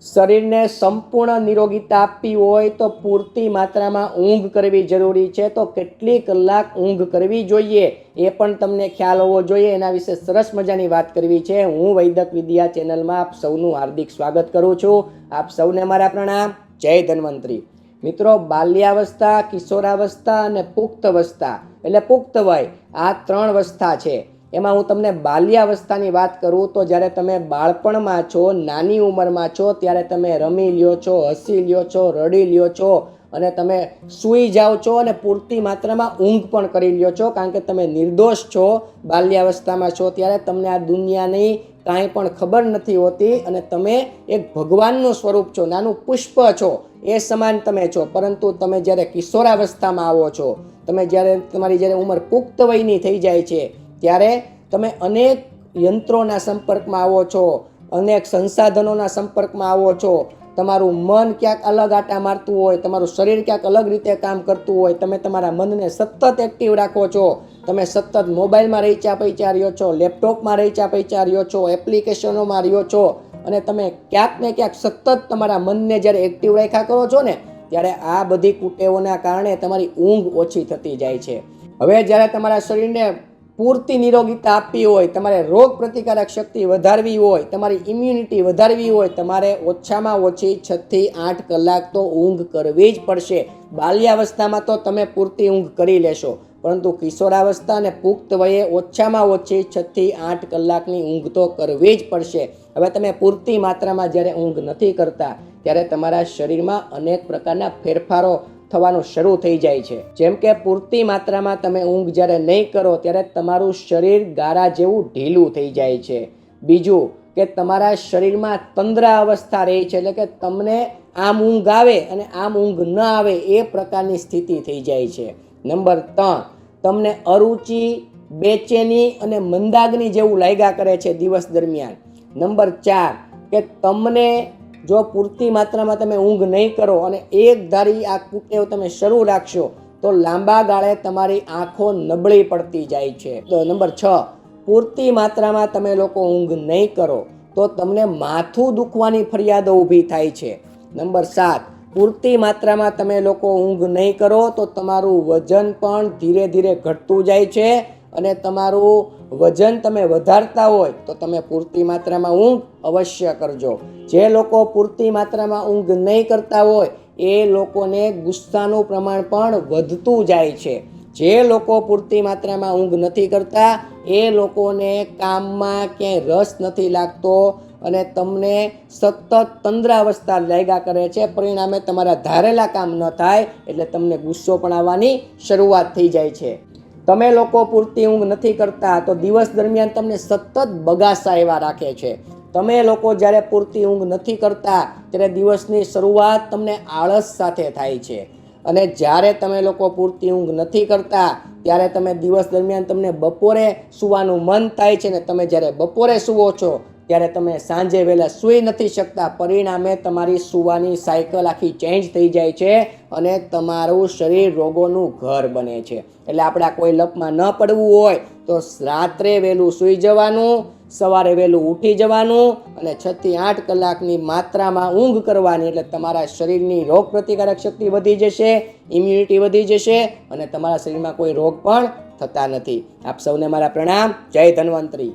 શરીરને સંપૂર્ણ નિરોગીતા આપવી હોય તો પૂરતી માત્રામાં ઊંઘ કરવી જરૂરી છે. તો કેટલી કલાક ઊંઘ કરવી જોઈએ એ પણ તમને ખ્યાલ હોવો જોઈએ. એના વિશે સરસ મજાની વાત કરવી છે. હું વૈદક વિદ્યા ચેનલમાં આપ સૌનું હાર્દિક સ્વાગત કરું છું. આપ સૌને મારા પ્રણામ. જય ધન્વંતરી. મિત્રો, બાલ્યાવસ્થા, કિશોરાવસ્થા અને પુખ્ત અવસ્થા એટલે પુખ્ત વય, આ ત્રણ અવસ્થા છે. એમાં હું તમને બાલ્યાવસ્થાની વાત કરું તો જ્યારે તમે બાળપણમાં છો, નાની ઉંમરમાં છો, ત્યારે તમે રમી લ્યો છો, હસી લ્યો છો, રડી લ્યો છો અને તમે સૂઈ જાઓ છો અને પૂરતી માત્રામાં ઊંઘ પણ કરી લ્યો છો. કારણ કે તમે નિર્દોષ છો, બાલ્યાવસ્થામાં છો, ત્યારે તમને આ દુનિયાની કાંઈ પણ ખબર નથી હોતી અને તમે એક ભગવાનનું સ્વરૂપ છો, નાનું પુષ્પ છો, એ સમાન તમે છો. પરંતુ તમે જ્યારે કિશોરાવસ્થામાં આવો છો, તમે જ્યારે તમારી જ્યારે ઉંમર પુખ્ત વયની થઈ જાય છે ત્યારે તમે અનેક યંત્રોના સંપર્કમાં આવો છો, અનેક સંસાધનોના સંપર્કમાં આવો છો. તમારું મન ક્યાંક અલગ આટા મારતું હોય, તમારું શરીર ક્યાંક અલગ રીતે કામ કરતું હોય, તમે તમારા મનને સતત એક્ટિવ રાખો છો. તમે સતત મોબાઈલમાં રહીચા પૈચા રહ્યો છો, લેપટોપમાં રહીચા પૈચા રહ્યો છો, એપ્લિકેશનોમાં રહ્યો છો. અને તમે ક્યાંક ને ક્યાંક સતત તમારા મનને જ્યારે એક્ટિવ રાખ્યા કરો છો ને, ત્યારે આ બધી કુટેવોના કારણે તમારી ઊંઘ ઓછી થતી જાય છે. હવે જ્યારે તમારા શરીરને પૂરતી નિરોગીતા આપવી હોય, તમારે રોગ પ્રતિકારક શક્તિ વધારવી હોય, તમારી ઇમ્યુનિટી વધારવી હોય, તમારે ઓછામાં ઓછી છથી આઠ કલાક તો ઊંઘ કરવી જ પડશે. બાલ્યાવસ્થામાં તો તમે પૂરતી ઊંઘ કરી લેશો, પરંતુ કિશોરાવસ્થા અને પુખ્ત વયે ઓછામાં ઓછી છથી આઠ કલાકની ઊંઘ તો કરવી જ પડશે. હવે તમે પૂરતી માત્રામાં જ્યારે ઊંઘ નથી કરતા, ત્યારે તમારા શરીરમાં અનેક પ્રકારના ફેરફારો થવાનું શરૂ થઈ જાય છે. જેમ કે પૂરતી માત્રામાં તમે ઊંઘ જ્યારે નહીં કરો ત્યારે તમારું શરીર ગારા જેવું ઢીલું થઈ જાય છે. બીજું કે તમારા શરીરમાં તંદ્રા અવસ્થા રહે છે એટલે કે તમને આમ ઊંઘ આવે અને આમ ઊંઘ ન આવે એ પ્રકારની સ્થિતિ થઈ જાય છે. નંબર ત્રણ, તમને અરુચિ, બેચેની અને મંદાગ્નિ જેવું લાગ્યા કરે છે દિવસ દરમિયાન. નંબર ચાર, કે તમને જો પૂરતી માત્રામાં તમે ઊંઘ નહીં કરો અને એક ધારી આ કુટેવ તમે શરૂ રાખશો, તો લાંબા ગાળે તમારી આંખો નબળી પડતી જાય છે. નંબર છ, પૂરતી માત્રામાં તમે લોકો ઊંઘ નહીં કરો, તો તમને માથું દુખવાની ફરિયાદો ઊભી થાય છે. નંબર સાત, પૂરતી માત્રામાં તમે લોકો ઊંઘ નહીં કરો, તો તમારું વજન પણ ધીરે ધીરે ઘટતું જાય છે અને તમારું વજન તમે વધારતા હોય, તો તમે પૂરતી માત્રામાં ઊંઘ અવશ્ય કરજો. જે લોકો પૂરતી માત્રામાં ઊંઘ નહીં કરતા હોય, એ લોકોને ગુસ્સાનું પ્રમાણ પણ વધતું જાય છે. જે લોકો પૂરતી માત્રામાં ઊંઘ નથી કરતા, એ લોકોને કામમાં ક્યાંય રસ નથી લાગતો અને તમને સતત તંદ્રાવસ્થા લાગ્યા કરે છે. પરિણામે તમારા ધારેલા કામ ન થાય, એટલે તમને ગુસ્સો પણ આવવાની શરૂઆત થઈ જાય છે. તમે લોકો પૂરતી ઊંઘ નથી કરતા, તો દિવસ દરમિયાન તમને સતત બગાસા એવા રાખે છે. તમે લોકો જ્યારે પૂરતી ઊંઘ નથી કરતા, ત્યારે દિવસની શરૂઆત તમને આળસ સાથે થાય છે. અને જ્યારે તમે લોકો પૂરતી ઊંઘ નથી કરતા, ત્યારે તમે દિવસ દરમિયાન તમને બપોરે સૂવાનું મન થાય છે ને તમે જ્યારે બપોરે સૂવો છો ત્યારે તમે સાંજે વહેલા સૂઈ નથી શકતા. પરિણામે તમારી સૂવાની સાયકલ આખી ચેન્જ થઈ જાય છે અને તમારું શરીર રોગોનું ઘર બને છે. એટલે આપણે આ કોઈ લપમાં ન પડવું હોય તો રાત્રે વહેલું સૂઈ જવાનું, સવારે વહેલું ઉઠી જવાનું અને છથી આઠ કલાકની માત્રામાં ઊંઘ કરવાની. એટલે તમારા શરીરની રોગ પ્રતિકારક શક્તિ વધી જશે ઇમ્યુનિટી વધી જશે અને તમારા શરીરમાં કોઈ રોગ પણ થતા નથી. આપ સૌને મારા પ્રણામ. જય ધન્વંતરી.